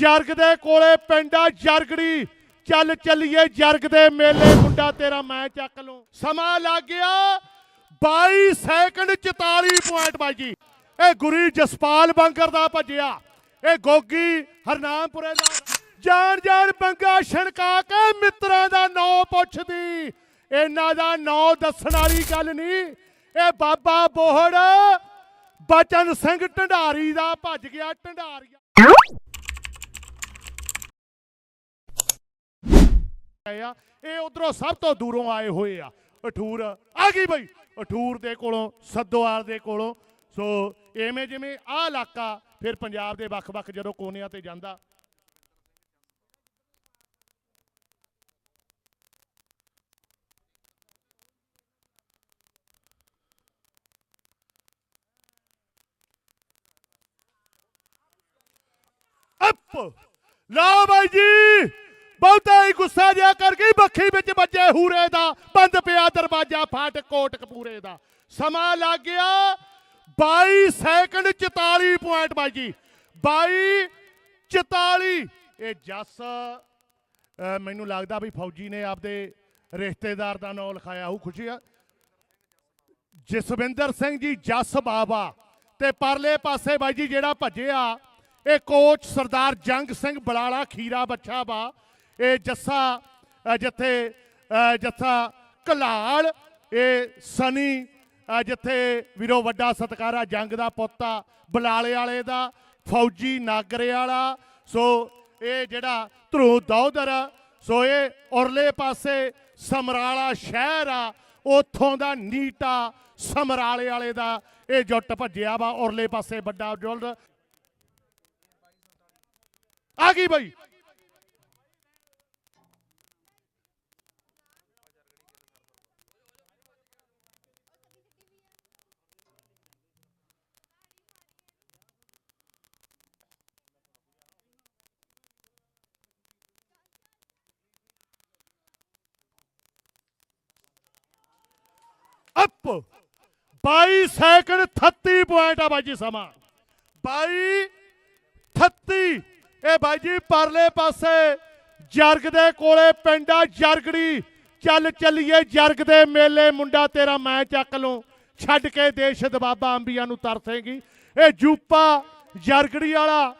ਜਰਗ ਦੇ ਕੋਲੇ ਪਿੰਡਾ ਜਰਗੜੀ। ਚੱਲ ਚੱਲੀਏ ਜਰਗ ਦੇ ਮੇਲੇ, ਮੁੰਡਾ ਤੇਰਾ ਮੈਂ ਚੱਕ ਲੂੰ। ਸਮਾਂ ਲੱਗ ਗਿਆ। 22 ਸੈਕਿੰਡ 44 ਪੁਆਇੰਟ ਬਾਜੀ ਇਹ ਗੁਰੀ ਜਸਪਾਲ ਬੰਕਰ ਦਾ ਭੱਜਿਆ। ਇਹ ਗੋਗੀ ਹਰਨਾਮਪੁਰੇ ਦਾ। ਜਾਣ ਜਾਣ ਬੰਗਾ ਛਣਕਾ ਕੇ ਮਿੱਤਰਾਂ ਦਾ ਨਾਂ ਪੁੱਛਦੀ। ਇਹਨਾਂ ਦਾ ਨਾਂ ਦੱਸਣ ਵਾਲੀ ਗੱਲ ਨਹੀਂ। ਇਹ ਬਾਬਾ ਬੋਹੜ। ਬਚਨ ਸਿੰਘ ਢੰਡਾਰੀ ਦਾ ਭੱਜ ਗਿਆ, ਢੰਡਾਰੀਆ। ਆ। ਇਹ ਉਧਰੋਂ ਸਭ ਤੋਂ ਦੂਰੋਂ ਆਏ ਹੋਏ ਆ। ਅਠੂਰ ਆ ਗਈ ਬਈ। ਅਠੂਰ ਦੇ ਕੋਲੋਂ, ਸੱਦੋਵਾਲ ਦੇ ਕੋਲੋਂ। ਸੋ ਐਵੇਂ ਜਿਵੇਂ ਆ ਇਲਾਕਾ ਫਿਰ ਪੰਜਾਬ ਦੇ ਵੱਖ-ਵੱਖ ਜਦੋਂ ਕੋਨਿਆਂ ਤੇ ਜਾਂਦਾ। ਅੱਪ! ਲਓ ਬਾਈ ਜੀ! ਬਹੁਤਾ ਹੀ ਗੁੱਸਾ ਜਿਆ ਕਰਕੇ ਗਈ, ਬੱਖੀ ਵਿੱਚ ਵੱਜੇ ਹੂਰੇ ਦਾ, ਬੰਦ ਪਿਆ ਦਰਵਾਜ਼ਾ ਫਾਟ ਕੋਟ ਕਪੂਰੇ ਦਾ। ਸਮਾਂ ਲੱਗ ਗਿਆ 22 ਸੈਕਿੰਡ 44 ਪੁਆਇੰਟ ਬਾਈ ਜੀ 22 44 ਇਹ ਜੱਸ ਮੈਨੂੰ ਲੱਗਦਾ ਵੀ ਫੌਜੀ ਨੇ ਆਪਦੇ ਰਿਸ਼ਤੇਦਾਰ ਦਾ ਨਾਮ ਲਿਖਾਇਆ ਉਹ ਖੁਸ਼ੀ ਆ। ਜਸਵਿੰਦਰ ਸਿੰਘ ਜੀ, ਜੱਸ ਬਾਬਾ। ਤੇ ਪਰਲੇ ਪਾਸੇ ਬਾਈ ਜੀ ਜਿਹੜਾ ਭੱਜਿਆ, ਇਹ ਕੋਚ ਸਰਦਾਰ ਜੰਗ ਸਿੰਘ ਬਲਾਲਾ ਖੀਰਾ ਬੱਚਾ ਵਾ। ਇਹ ਜੱਸਾ ਜਿੱਥੇ ਜੱਸਾ ਕਲਾਲ ਇਹ ਸਨੀ ਜਿੱਥੇ ਵੀਰੋ ਵੱਡਾ ਸਤਕਾਰਾ ਜੰਗ ਦਾ ਪੁੱਤਾ ਬਲਾਲੇ ਵਾਲੇ ਦਾ, ਫੌਜੀ ਨਾਗਰੇ ਵਾਲਾ, ਸੋ ਇਹ ਜਿਹੜਾ ਧਰੂ ਦੌਦਰ ਸੋ ਇਹ ਉਰਲੇ ਪਾਸੇ ਸਮਰਾਲਾ ਸ਼ਹਿਰ ਆ, ਉਥੋਂ ਦਾ ਨੀਟਾ ਸਮਰਾਲੇ ਵਾਲੇ ਦਾ, ਇਹ ਜੁੱਟ ਭੱਜਿਆ ਵਾ ਔਰਲੇ ਪਾਸੇ ਵੱਡਾ ਜੁਲਦ। ਆ ਗਈ ਬਈ। ਅਪ। 22 ਸੈਕਿੰਡ 38 ਪੁਆਇੰਟ ਆ ਬਾਈ ਜੀ ਸਮਾਂ। 22 38 ਇਹ ਬਾਈ ਜੀ ਪਰਲੇ ਪਾਸੇ ਜਰਗ ਦੇ ਕੋਲੇ ਪਿੰਡਾ ਜਰਗੜੀ। ਚੱਲ ਚੱਲੀਏ ਜਰਗ ਦੇ ਮੇਲੇ। ਮੁੰਡਾ ਤੇਰਾ ਮੈਂ ਚੱਕ ਲੂੰ। ਛੱਡ ਕੇ ਦੇਸ਼ ਦਬਾਬਾ ਅੰਬੀਆਂ ਨੂੰ ਤਰਸੇਗੀ। ਇਹ ਜੂਪਾ ਜਰਗੜੀ ਵਾਲਾ।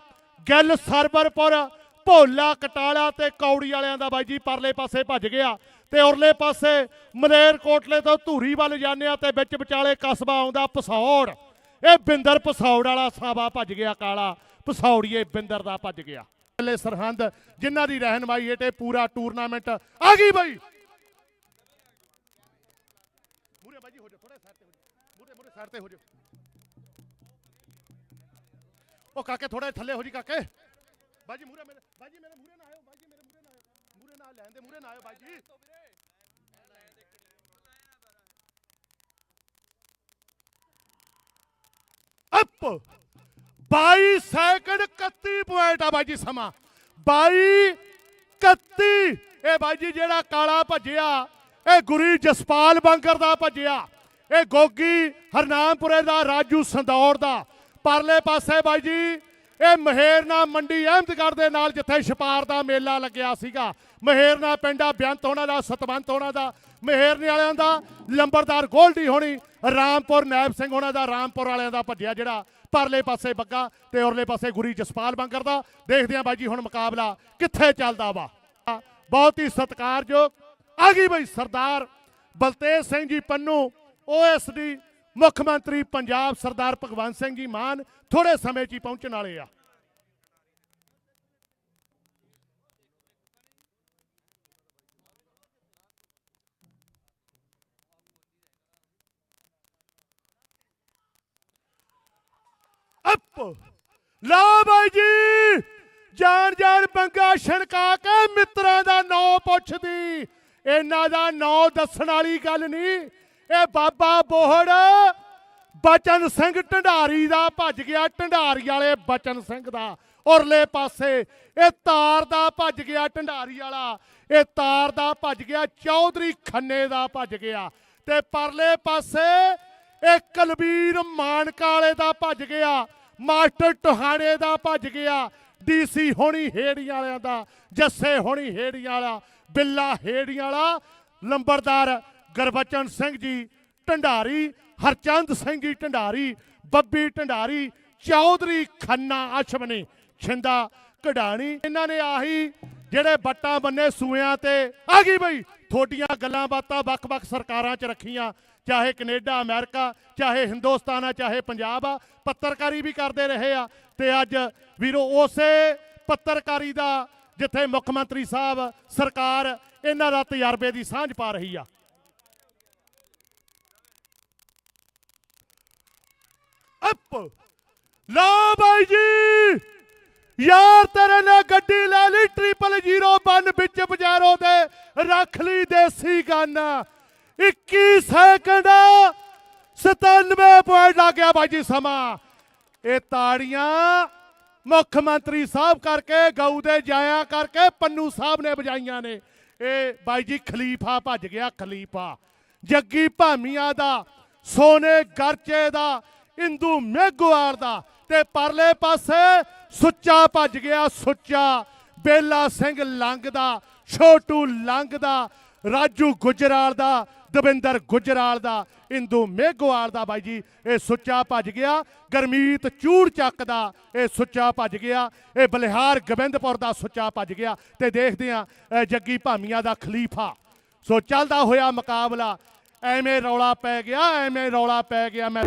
ਗਿੱਲ ਸਰਬਰਪੁਰ। ਭੋਲਾ ਕਟਾਲਾ ਤੇ ਕੌੜੀ ਵਾਲਿਆਂ ਦਾ ਬਾਈ ਜੀ ਪਰਲੇ ਪਾਸੇ ਭੱਜ ਗਿਆ ਤੇ ਉਰਲੇ ਪਾਸੇ ਮਲੇਰ ਕੋਟਲੇ ਤੋਂ ਧੂਰੀ ਵੱਲ ਜਾਂਦੇ ਆ ਤੇ ਵਿੱਚ ਵਿਚਾਲੇ ਕਸਬਾ ਆਉਂਦਾ ਪਸੌੜ। ਇਹ ਬਿੰਦਰ ਪਸੌੜ ਵਾਲਾ ਸਾਵਾ ਭੱਜ ਗਿਆ ਕਾਲਾ। ਪਸੌੜੀਏ ਬਿੰਦਰ ਦਾ ਭੱਜ ਗਿਆ। ਥੱਲੇ ਸਰਹੰਦ ਜਿਨ੍ਹਾਂ ਦੀ ਰਹਿਨਮਾਈ ਹੇਠ ਇਹ ਪੂਰਾ ਟੂਰਨਾਮੈਂਟ ਆ ਗਈ ਬਾਈ। ਮੂਰੇ ਬਾਜੀ ਹੋ ਜਾ ਥੋੜਾ ਸਾਈਡ ਤੇ ਹੋ ਜਾ ਮੂਰੇ ਮੂਰੇ ਸਾਈਡ ਤੇ ਹੋ ਜਾ ਉਹ ਕਾਕੇ ਥੋੜਾ ਥੱਲੇ ਹੋ ਜੀ ਕਾਕੇ। ਬਾਜੀ ਮੂਰੇ ਮੇਰੇ ਬਾਜੀ ਮੇਰੇ ਮੂਰੇ ਨਾ ਆਇਓ ਬਾਜੀ ਮੇਰੇ ਮੂਰੇ ਨਾ ਆਇਓ। ਮੂਰੇ ਨਾ ਲੈਣ ਦੇ ਮੂਰੇ ਨਾ ਆਇਓ ਬਾਜੀ। ਅਪ! 22 ਸੈਕਿੰਡ 31 ਪੁਆਇੰਟ ਆ ਬਾਜੀ ਸਮਾਂ। 22 31 ਇਹ ਬਾਜੀ ਜਿਹੜਾ ਕਾਲਾ ਭੱਜਿਆ ਇਹ ਗੁਰੀ ਜਸਪਾਲ ਬੰਕਰ ਦਾ ਭੱਜਿਆ। ਇਹ ਗੋਗੀ ਹਰਨਾਮਪੁਰੇ ਦਾ ਰਾਜੂ ਸੰਦੌੜ ਦਾ। ਪਰਲੇ ਪਾਸੇ ਬਾਈ ਜੀ ਇਹ ਮਹੇਰਨਾ ਮੰਡੀ ਅਹਿਮਦਗੜ੍ਹ ਦੇ ਨਾਲ ਜਿੱਥੇ ਛਪਾਰ ਦਾ ਮੇਲਾ ਲੱਗਿਆ ਸੀਗਾ। ਮਹੇਰਨਾ ਪਿੰਡਾ ਬੇਅੰਤ ਹੋਣਾ ਦਾ, ਸਤਵੰਤ ਹੋਣਾ ਦਾ ਮਹੇਰਨੇ ਵਾਲਿਆਂ ਦਾ ਲੰਬਰਦਾਰ ਗੋਲਡੀ ਹੋਣੀ, ਰਾਮਪੁਰ ਨੈਬ ਸਿੰਘ ਹੋਣਾ ਦਾ, ਰਾਮਪੁਰ ਵਾਲਿਆਂ ਦਾ ਭੱਜਿਆ ਜਿਹੜਾ ਪਰਲੇ ਪਾਸੇ ਬੱਗਾ ਤੇ ਉਰਲੇ ਪਾਸੇ ਗੁਰੀ ਜਸਪਾਲ ਬੰਗਰ ਦਾ। ਦੇਖਦੇ ਆਂ ਬਾਈ ਜੀ ਹੁਣ ਮੁਕਾਬਲਾ ਕਿੱਥੇ ਚੱਲਦਾ ਵਾ। ਬਹੁਤ ਹੀ ਸਤਿਕਾਰਯੋਗ, ਆ ਗਈ ਬਈ ਸਰਦਾਰ ਬਲਤੇਜ ਸਿੰਘ ਜੀ ਪੰਨੂ ਓਐਸਡੀ ਮੁੱਖ ਮੰਤਰੀ ਪੰਜਾਬ ਸਰਦਾਰ ਭਗਵੰਤ ਸਿੰਘ ਜੀ ਮਾਨ ਥੋੜੇ ਸਮੇਂ 'ਚ ਹੀ ਪਹੁੰਚਣ ਵਾਲੇ ਆ। ਅਪ! ਲਓ ਬਾਈ ਜੀ! ਜਾਣ ਜਾਣ ਬੰਗਾ ਛਣਕਾ ਕੇ ਮਿੱਤਰਾਂ ਦਾ ਨਾਂ ਪੁੱਛਦੀ। ਇਹਨਾਂ ਦਾ ਨਾਂ ਦੱਸਣ ਵਾਲੀ ਗੱਲ ਨਹੀਂ। ਇਹ ਬਾਬਾ ਬੋਹੜ, ਬਚਨ ਸਿੰਘ ਢੰਡਾਰੀ ਦਾ ਭੱਜ ਗਿਆ, ਢੰਡਾਰੀ ਵਾਲੇ ਬਚਨ ਸਿੰਘ ਦਾ। ਉਰਲੇ ਪਾਸੇ ਇਹ ਤਾਰ ਦਾ ਭੱਜ ਗਿਆ, ਢੰਡਾਰੀ ਵਾਲਾ। ਇਹ ਤਾਰ ਦਾ ਭੱਜ ਗਿਆ, ਚੌਧਰੀ ਖੰਨੇ ਦਾ ਭੱਜ ਗਿਆ। ਤੇ ਪਰਲੇ ਪਾਸੇ ਇਹ ਕਲਬੀਰ ਮਾਨਕਾਲੇ ਦਾ ਭੱਜ ਗਿਆ, ਮਾਸਟਰ ਟੋਹਾਣੇ ਦਾ ਭੱਜ ਗਿਆ। ਡੀਸੀ ਹੋਣੀ ਹੇੜੀ ਵਾਲਿਆਂ ਦਾ, ਜੱਸੇ ਹੋਣੀ ਹੇੜੀ ਵਾਲਾ, ਬਿੱਲਾ ਹੇੜੀਆਂ ਵਾਲਾ ਲੰਬਰਦਾਰ ਗੁਰਬਚਨ ਸਿੰਘ ਜੀ, ਢੰਡਾਰੀ, ਹਰਚੰਦ ਸਿੰਘ ਜੀ ਢੰਡਾਰੀ, ਬੱਬੀ ਢੰਡਾਰੀ, ਚੌਧਰੀ ਖੰਨਾ ਅਸ਼ਵਨੀ, ਛਿੰਦਾ ਕਢਾਣੀ, ਇਹਨਾਂ ਨੇ ਆਹੀ ਜਿਹੜੇ ਬੱਟਾਂ ਬੰਨੇ ਸੂਆਂ ਤੇ ਆ ਗਈ ਬਈ। ਥੋਡੀਆਂ ਗੱਲਾਂ ਬਾਤਾਂ ਵੱਖ-ਵੱਖ ਸਰਕਾਰਾਂ 'ਚ ਰੱਖੀਆਂ, ਚਾਹੇ ਕੈਨੇਡਾ, ਅਮਰੀਕਾ, ਚਾਹੇ ਹਿੰਦੁਸਤਾਨ ਆ, ਚਾਹੇ ਪੰਜਾਬ ਆ, ਪੱਤਰਕਾਰੀ ਵੀ ਕਰਦੇ ਰਹੇ ਆ। ਤੇ ਅੱਜ ਵੀਰੋ ਉਸੇ ਪੱਤਰਕਾਰੀ ਦਾ ਜਿੱਥੇ ਮੁੱਖ ਮੰਤਰੀ ਸਾਹਿਬ ਸਰਕਾਰ ਇਹਨਾਂ ਦਾ ਤਜਰਬੇ ਦੀ ਸਾਂਝ ਪਾ ਰਹੀ ਆ। ਅਪ। ਲਾ ਬਾਈ ਜੀ। ਯਾਰ ਤੇਰੇ ਨੇ ਗੱਡੀ ਲੈ ਲਈ ਟ੍ਰਿਪਲ 01 ਵਿੱਚ ਬਜਾਰੋ ਦੇ ਰੱਖ ਲਈ ਦੇਸੀ ਗਨ 21 ਸੈਕਿੰਡ 97 ਪੁਆਇੰਟ ਆ ਗਿਆ ਬਾਈ ਜੀ ਸਮਾਂ। ਇਹ ਤਾੜੀਆਂ ਮੁੱਖ ਮੰਤਰੀ ਸਾਹਿਬ ਕਰਕੇ, ਗਊ ਦੇ ਜਾਇਆ ਕਰਕੇ, ਪੰਨੂ ਸਾਹਿਬ ਨੇ ਵਜਾਈਆਂ ਨੇ। ਇਹ ਬਾਈ ਜੀ ਖਲੀਫਾ ਭੱਜ ਗਿਆ, ਖਲੀਫਾ। ਜੱਗੀ ਭਾਮੀਆਂ ਦਾ, ਸੋਨੇ ਗਰਚੇ ਦਾ ਇੰਦੂ ਮੇਘਵਾਲ ਦਾ ਤੇ ਪਰਲੇ ਪਾਸੇ ਸੁੱਚਾ ਭੱਜ ਗਿਆ ਸੁੱਚਾ। ਬੇਲਾ ਸਿੰਘ ਲੰਗ ਦਾ ਛੋਟੂ ਲੰਗ ਦਾ ਰਾਜੂ ਗੁਜਰਾਲ ਦਾ, ਦਵਿੰਦਰ ਗੁਜਰਾਲ ਦਾ, ਇੰਦੂ ਮੇਘਵਾਲ ਦਾ ਬਾਈ ਜੀ, ਇਹ ਸੁੱਚਾ ਭੱਜ ਗਿਆ। ਗਰਮੀਤ ਚੂੜ ਚੱਕ ਦਾ ਇਹ ਸੁੱਚਾ ਭੱਜ ਗਿਆ। ਇਹ ਬਲਿਹਾਰ ਗੋਬਿੰਦਪੁਰ ਦਾ ਸੁੱਚਾ ਭੱਜ ਗਿਆ ਤੇ ਦੇਖਦੇ ਆ ਜੱਗੀ ਭਾਮੀਆਂ ਦਾ ਖਲੀਫਾ। ਸੋ ਚੱਲਦਾ ਹੋਇਆ ਮੁਕਾਬਲਾ ਐਵੇਂ ਰੌਲਾ ਪੈ ਗਿਆ ਐਵੇਂ ਰੌਲਾ ਪੈ ਗਿਆ ਮੈਂ।